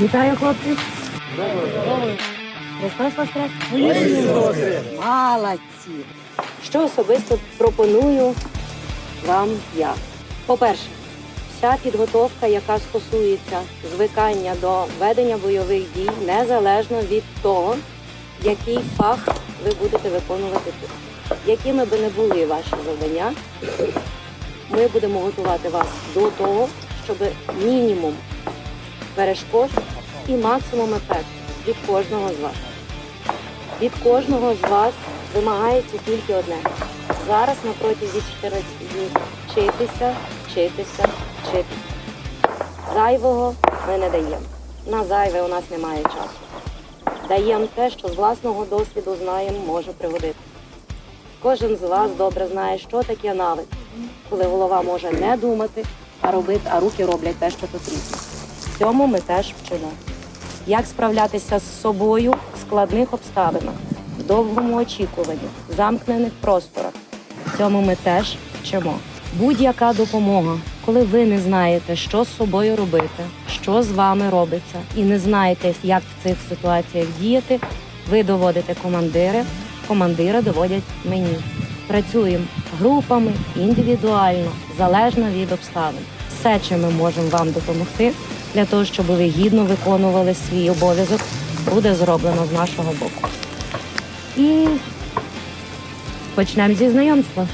Вітаю, хлопці. Христос Воскрес. Молодці. Що особисто пропоную вам я? По-перше, вся підготовка, яка стосується звикання до ведення бойових дій, незалежно від того, який фах ви будете виконувати тут. Якими би не були ваші завдання, ми будемо готувати вас до того, щоб мінімум перешкод і максимум ефекту від кожного з вас. Від кожного з вас вимагається тільки одне. Зараз на протязі 14 днів вчитися, вчитися, вчитися. Зайвого ми не даємо. На зайве у нас немає часу. Даємо те, що з власного досвіду знаємо, може пригодити. Кожен з вас добре знає, що таке навик, коли голова може не думати, а робити, а руки роблять те, що потрібно. В Цьому ми теж вчимо. Як справлятися з собою в складних обставинах, в довгому очікуванні, в замкнених просторах. Цьому ми теж вчимо. Будь-яка допомога, коли ви не знаєте, що з собою робити, що з вами робиться, і не знаєте, як в цих ситуаціях діяти, ви доводите командири, командири доводять мені. Працюємо групами, індивідуально, залежно від обставин. Все, чим ми можемо вам допомогти, для того, щоб ви гідно виконували свій обов'язок, буде зроблено з нашого боку. І почнемо зі знайомства.